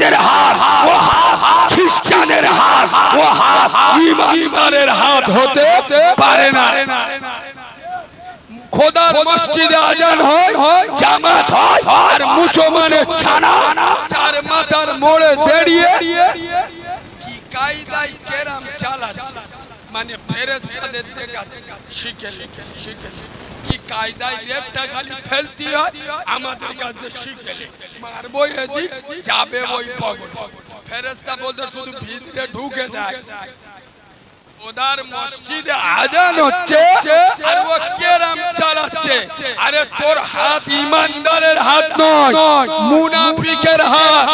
ইহুদিদের হাত ও হাত খ্রিস্টানের হাত ও হাত ইমানদারের হাত হতে পারে না। খোদার মসজিদে আজান হয় জামাত হয় আর মুসলমানের ছানা। চার মাথার মোড়ে দাঁড়িয়ে। কি কায়দায় কেরাম চালাচ্ছে? মানে ফেরেশতাদের দেখা শিখে শিখে শিখে কি কায়দায় রেটটা খালি ফেলতি হয়? আমাদের কাছে শিখে মারবো এদিক, যাবে ওই পগল। ফেরেশতা বলতে শুধু ভিতরে ঢুকে দেয় ওদার মসজিদে আজান হচ্ছে আর ও কেরাম চালাচ্ছে। আরে তোর হাত ইমানদারের হাত নয়, মুনাফিকের হাত,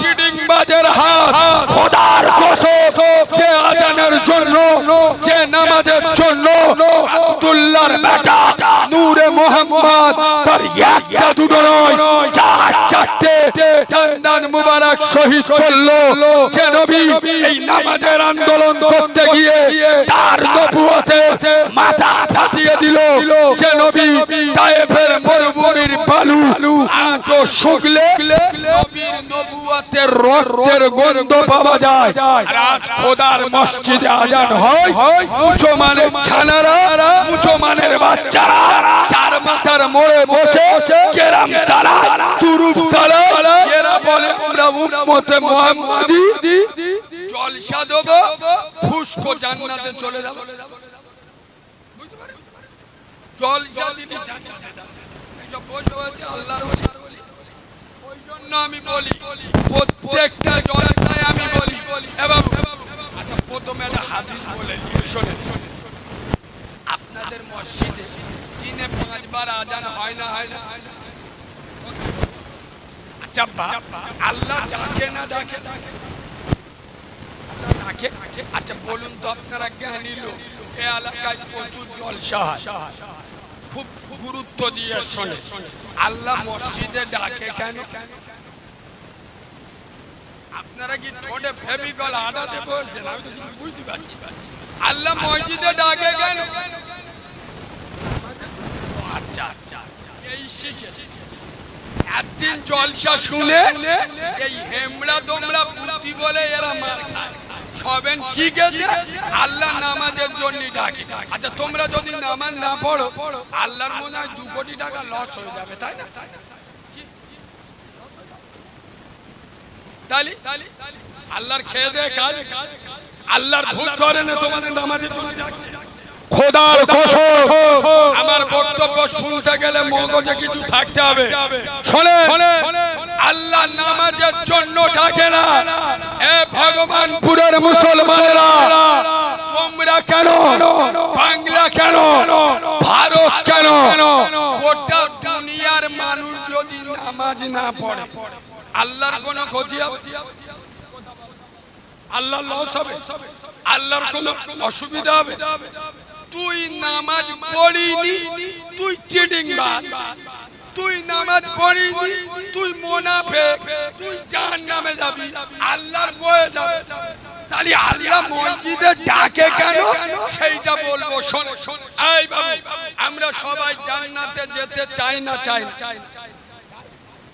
চিটিংবাজের হাত, খোদার কসম, যে আজানের জন্য, যে নামাজের জন্য আব্দুল্লাহর বেটা নূরে মোহাম্মদ তার একটা দুটো নয়, চার, চারটে দান মুবারক শহীদ করল। যে নবী এই নামাজের আন্দোলন করতে গিয়ে তার নবুয়তে মাথা ফাটিয়ে দিল। যে নবী তায়েফের মরুভূমির বালু আজও শুকলে। নবীর নবুয়তের রক্তের গন্ধ পাওয়া যায়। আর আজ খোদার মসজিদে আজান হয়। মুসলমানের ছানারা মুসলমানের বাচ্চারা চার মাথার মোড়ে বসে কেরাম সালা তুরুপ সালা এরা বলে আমরা উম্মতে মুহাম্মাদি। জলসা দেবো ফুসকো জান্নাতে চলে যাব। জলসা দিলে জান্নাতে যাবে। বসে আছে আল্লাহর জন্য আমি বলি প্রত্যেকটা জলসায় আমি বলি। এ বাবু, আচ্ছা প্রথমে একটা হাদিস বলে শোনেন আপনাদের মসজিদে দিনে পাঁচবার আজান হয় না হয় না? আচ্ছা আচ্ছা খুব গুরুত্ব দিয়ে শোনে আল্লাহ মসজিদে ডাকে কেন? আপনারা কি ঠোঁটে ফেবিকল আডাতে বলছেন? আমি তো কিছু বুঝতে পারছি আল্লাহ মসজিদে ডাকে কেন? আচ্ছা আচ্ছা এই শিখে একদিন জলসা শুনে এই হেমড়া দমড়া বুদ্ধি বলে এরা মার খায়। সবেন শিখেছে আল্লাহ নামাজের জন্য ডাকে। আচ্ছা তোমরা যদি নামাজ না পড়ো আল্লাহর মনে হয় দু কোটি টাকা লস হয়ে যাবে তাই না? আল্লাহর খেয়ে কাজ। আল্লাহর ভূত ধরে না তোমাদের ডাকছে খোদার কসম। আমার বক্তব্য শুনতে গেলে মগজে কিছু থাকতে হবে। শোনে আল্লাহ নামাজের জন্য ডাকে না। এ ভগবানপুরের মুসলমানেরা। তোমরা কেন? বাংলা কেন? ভারত কেন? গোটা দুনিয়ার মানুষ যদি নামাজ না পড়ে আল্লাহর কোন ক্ষতি হবে আল্লাহ লস হবে? আল্লাহর কোন অসুবিধা হবে? তুই নামাজ পড়িনি, তুই চিটিং তুই নামাজ পড়িনি, তুই মোনাফে তুই জাহান্নামে যাবি, আল্লাহর বয়ে যাবে। তাহলে আল্লাহ মসজিদে ডাকে কেন? সেইটা বলব, শোন। বাবু, আমরা সবাই জান্নাতে যেতে চাই না চাই না?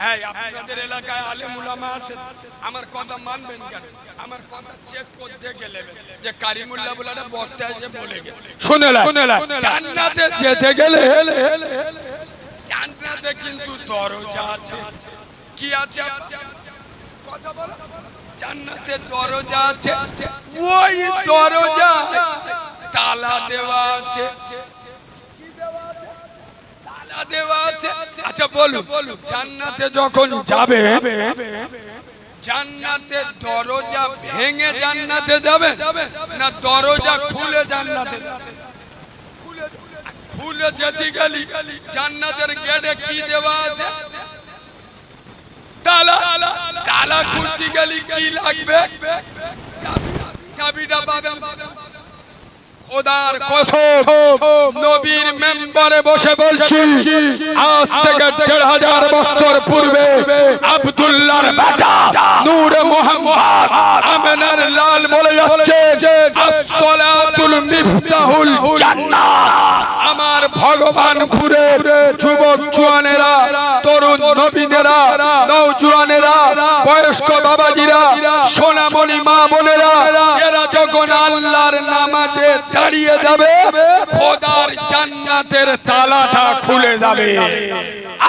এই আপনাদের এলাকায় আলেম উলামা আছে আমার কথা মানবেন কেন? আমার কথা চেক করতে গেলে যে কারিমুল্লাহ বলে একটা বক্তা এসে বলে গেল। শুনেলা শুনেলা জান্নাতে যেতে গেলে জান্নাতে কিন্তু দরজা আছে। কি আছে? কথা বলো। জান্নাতে দরজা আছে। ওই দরজা তালা দেওয়া আছে। দেওয়া আছে। আচ্ছা বলুন, জান্নাতে যখন যাবে, জান্নাতে দরজা ভেঙে জান্নাতে যাবে না দরজা খুলে জান্নাতে খুলে যেতে গেলি, জান্নাতের গেটে কি দেওয়া আছে? তালা। তালা খুলতে গেলি কি লাগবে? চাবিটা পাবেন। খোদার কসম নবীর মেম্বারে বসে বলছি আজ থেকে দেড় হাজার বছর পূর্বে আব্দুল্লাহর বেটা নূর মোহাম্মদ আমেনার লাল বলে যাচ্ছে আসসালাতুল মিফতাহুল জান্নাত। আমার ভগবানপুরের যুবক জুয়ানেরা তরুণ নবীনেরা নৌজুয়ানেরা বয়স্ক বাবাজিরা সোনামণি মা বোনেরা নামাজে দাঁড়িয়ে যাবে খোদার জান্নাতের তালাটা খুলে যাবে।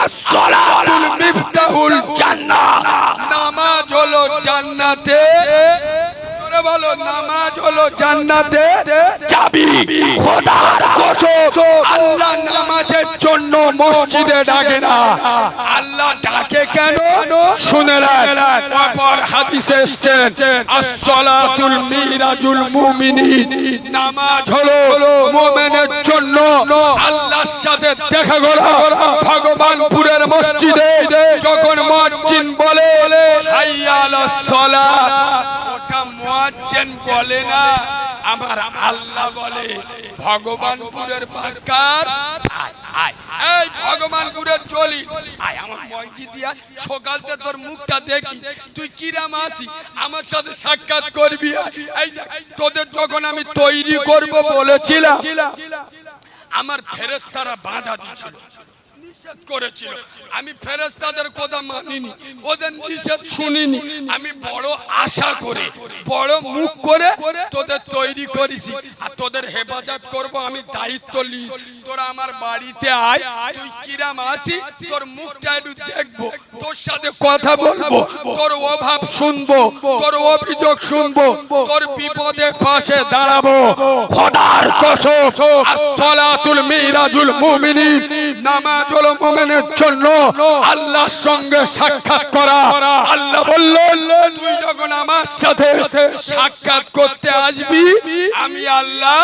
আসসালাতুল মিফতাহুল জান্নাত নামাজ হলো জান্নাতে জোরে বলো, নামাজ হলো জান্নাতে চাবি খোদার কসম, আল্লাহ নামাজের জন্য মসজিদে ডাকে না। আল্লাহ ডাকে কেন? শুনে অপর হাদিসে এসেছেন আসসালাতুল মিরাজুল মুমিনিন। নামাজ হলো মুমিনের জন্য আল্লাহর সাথে দেখা করা। ভগবানপুরের মসজিদে যখন মুয়াজ্জিন বলে হাইয়া আলাস সালাত ওটা মুয়াজ্জিন বলে না, আমার আল্লাহ বলে, ভগবানপুরের বারকার এই ভগবানপুরের চলি। আয়, আমার মসজিদ দিয়া সকালতে তোর মুখটা দেখি। তুই কিরাম আসি আমার সাথে সাক্ষাৎ করবি এই তোদের যখন আমি তৈরি করব বলেছিলাম, আমার ফেরেস্তারা বাধা দিয়েছিল। নিষেধ করেছিল। আমি ফেরেস্তাদের কথা মানিনি, ওদের নিষেধ শুনিনি। আমি বড় আশা করে, বড় মুখ করে তোদের তৈরি করেছি। আর তোদের হেফাজত করব আমি দায়িত্ব লি তোরা আমার বাড়িতে আয়, তুই কিরাম আসি, তোর মুখটা একটু দেখব, তোর সাথে কথা বলব, তোর অভাব শুনব, তোর অভিযোগ শুনব, তোর বিপদে পাশে দাঁড়াবো। খোদার কসম, আসসালাতুল মিরাজুল মুমিনিন নামাজ হলো মুমিনের জন্য আল্লাহর সঙ্গে সাক্ষাৎ করা। আল্লাহ বললেন, তুই যখন আমার সাথে সাক্ষাৎ করতে আসবি, আমি আল্লাহ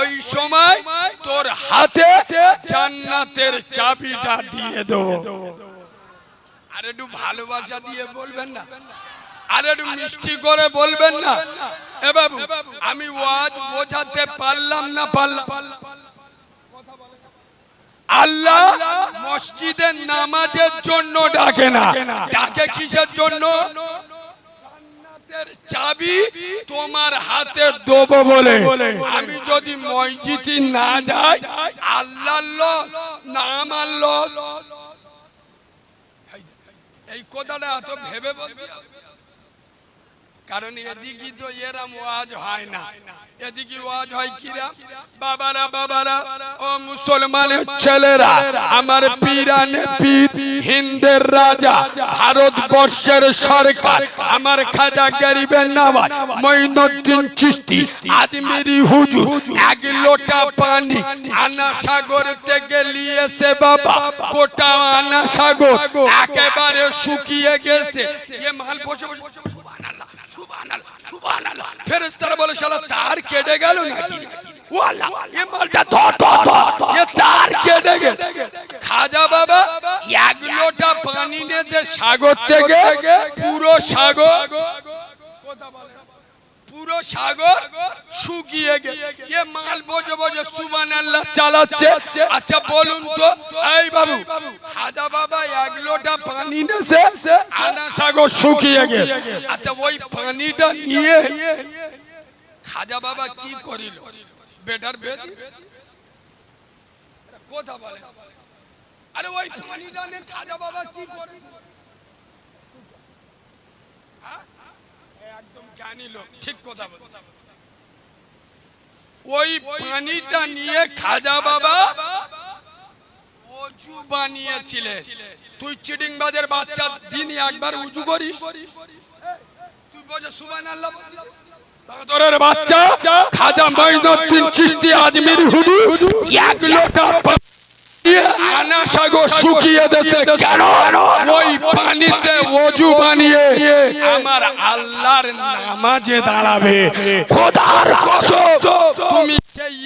ওই সময় তোর হাতে জান্নাতের চাবিটা দিয়ে দেবো। আর একটু ভালোবাসা দিয়ে বলবেন না। আর একটু মিষ্টি করে বলবেন না। আমি ওয়াজ বোঝাতে পারলাম না পারলাম। আল্লাহ মসজিদের নামাজের জন্য ডাকে না। ডাকে কিসের জন্য? চাবি তোমার হাতে দেবো বলে। আমি যদি মসজিদে না যাই, আল্লাহর লস না আমার লস। এই কথাটা এত ভেবে বলতে হবে। কারণ এদিকে তো এরম ওয়াজ হয় না। এদিকে ওয়াজ হয় কিরা? বাবারা বাবারা, ও মুসলমানের ছেলেরা, আমার পীরানে পীর হিন্দের রাজা, ভারতবর্ষের সরকার, আমার খাজা গরিবের নামাজ, মঈনুদ্দিন চিস্তি আজমিরি হুজুর, এক লোটা পানি আনা সাগর থেকে নিয়েছে বাবা, গোটা আনা সাগর একেবারে শুকিয়ে গেছে। এ মাল বসে বসে। সুবহানাল্লাহ। বলে শালা তার কেটে গেল নাকি ও আল্লাহ, এ মালটা ধর, তার কেটে গেল। খাজা বাবা এক লোটা পানি নিয়েছে সাগর থেকে পুরো সাগর পুরো সাগর শুকিয়ে গেছে এ মাল বোঝে বোঝে সুবান আল্লাহ চালাচ্ছে। আচ্ছা বলুন তো, এই বাবু, খাজা বাবা এক লোটা পানি নেছে, আনা সাগর শুকিয়ে গেছে আচ্ছা ওই পানিটা নিয়ে খাজা বাবা কি করিল? বেটার বেদ কথা বলে আরে, ওই পানিটা নিয়ে খাজা বাবা কি করিল? হ্যাঁ? একদম জ্ঞানী লোক, ঠিক কথা বল। ওই পানিটা নিয়ে খাজা বাবা অজু বানিয়েছিলেন তুই চিটিং বাজের বাচ্চা দিনই একবার উজু করিস। তুই বলছে, সুবহানাল্লাহ তোরের বাচ্চা, খাজা মাইনুদ্দিন চিশতি আজমিরি হুজুর, এক লোটা শুকিয়ে দেছে কেন? ওই পানিতে অজু বানিয়ে আমার আল্লাহর নামাজে দাঁড়াবে। খোদার কসম। তুমি সেই